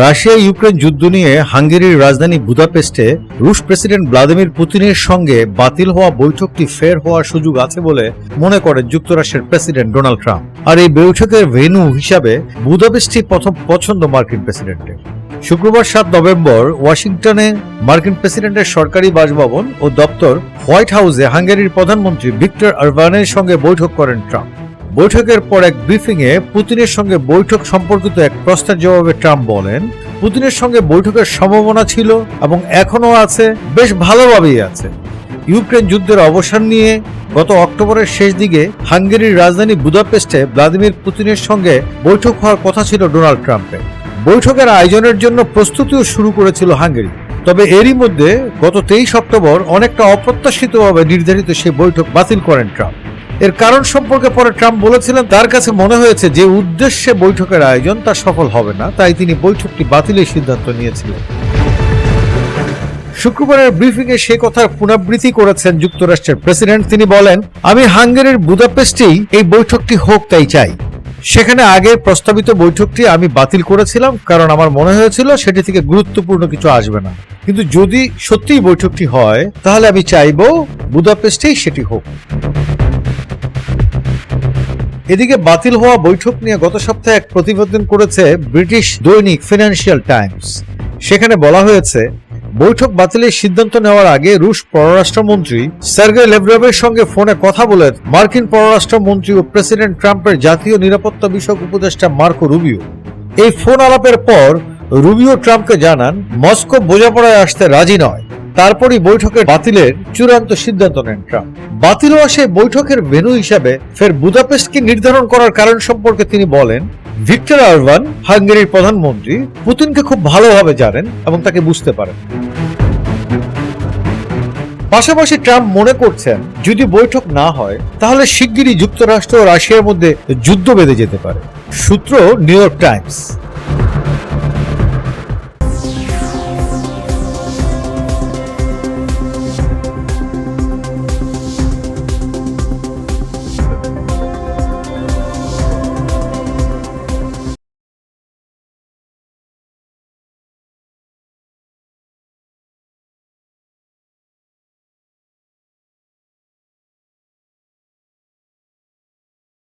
Russia Ukraine যুদ্ধ নিয়ে হাঙ্গেরির রাজধানী বুদাপেস্টে রুশ প্রেসিডেন্ট ভ্লাদিমির পুতিনের সঙ্গে বাতিল হওয়া বৈঠকটি ফের হওয়ার সুযোগ আছে বলে মনে করেন যুক্তরাষ্ট্রের প্রেসিডেন্ট ডোনাল্ড ট্রাম্প। আর এই বৈঠকের ভেন্যু হিসাবে বুদাপেস্টই প্রথম পছন্দ মার্কিন প্রেসিডেন্টের। শুক্রবার সাত নভেম্বর ওয়াশিংটনে মার্কিন প্রেসিডেন্টের সরকারি বাসভবন ও দপ্তর হোয়াইট হাউসে হাঙ্গেরির প্রধানমন্ত্রী ভিক্টর আরবানের সঙ্গে বৈঠক করেন ট্রাম্প। বৈঠকের পর এক ব্রিফিং এ পুতিনের সঙ্গে বৈঠক সম্পর্কিত এক প্রশ্নের জবাবে ট্রাম্প বলেন, পুতিনের সঙ্গে বৈঠকের সম্ভাবনা ছিল এবং এখনও আছে, বেশ ভালোভাবেই আছে। ইউক্রেন যুদ্ধের অবসান নিয়ে গত অক্টোবরের শেষ দিকে হাঙ্গেরির রাজধানী বুদাপেস্টে ভ্লাদিমির পুতিনের সঙ্গে বৈঠক হওয়ার কথা ছিল ডোনাল্ড ট্রাম্পের। বৈঠকের আয়োজনের জন্য প্রস্তুতিও শুরু করেছিল হাঙ্গেরি। তবে এরই মধ্যে গত তেইশ অক্টোবর অনেকটা অপ্রত্যাশিতভাবে নির্ধারিত সেই বৈঠক বাতিল করেন ট্রাম্প। এর কারণ সম্পর্কে পরে ট্রাম্প বলেছিলেন, তার কাছে মনে হয়েছে যে উদ্দেশ্যে বৈঠকের আয়োজন তা সফল হবে না, তাই তিনি বৈঠকটি বাতিলের সিদ্ধান্ত নিয়েছিলেন। শুক্রবারের ব্রিফিং এ সে কথার পুনরাবৃত্তি করেছেন যুক্তরাষ্ট্রের প্রেসিডেন্ট। তিনি বলেন, আমি হাঙ্গেরির বুদাপেস্টেই এই বৈঠকটি হোক, তাই চাই। সেখানে আগের প্রস্তাবিত বৈঠকটি আমি বাতিল করেছিলাম, কারণ আমার মনে হয়েছিল সেটি থেকে গুরুত্বপূর্ণ কিছু আসবে না। কিন্তু যদি সত্যিই বৈঠকটি হয়, তাহলে আমি চাইব বুদাপেস্টেই সেটি হোক। এদিকে বাতিল হওয়া বৈঠক নিয়ে গত সপ্তাহে এক প্রতিবেদন করেছে ব্রিটিশ দৈনিক ফিনান্সিয়াল টাইমস। সেখানে বলা হয়েছে, বৈঠক বাতিলের সিদ্ধান্ত নেওয়ার আগে রুশ পররাষ্ট্রমন্ত্রী সার্গে লেভরভের সঙ্গে ফোনে কথা বলে মার্কিন পররাষ্ট্রমন্ত্রী ও প্রেসিডেন্ট ট্রাম্পের জাতীয় নিরাপত্তা বিষয়ক উপদেষ্টা মার্কো রুবিও। এই ফোন আলাপের পর রুবিও ট্রাম্পকে জানান, মস্কো বোঝাপড়ায় আসতে রাজি নয়। তারপরই বৈঠকের বাতিলের চূড়ান্ত সিদ্ধান্ত নেন ট্রাম্প। বাতিল হওয়া সেই বৈঠকের ভেন্যু হিসাবে, ফের বুদাপেস্টকে নির্ধারণ করার কারণ সম্পর্কে তিনি বলেন, ভিক্টর আরবান হাঙ্গেরির প্রধানমন্ত্রী, পুতিনকে খুব ভালোভাবে জানেন এবং তাকে বুঝতে পারেন। পাশাপাশি ট্রাম্প মনে করছেন, যদি বৈঠক না হয়, তাহলে শিগগিরই যুক্তরাষ্ট্র ও রাশিয়ার মধ্যে যুদ্ধ বেঁধে যেতে পারে। সূত্র নিউ ইয়র্ক টাইমস।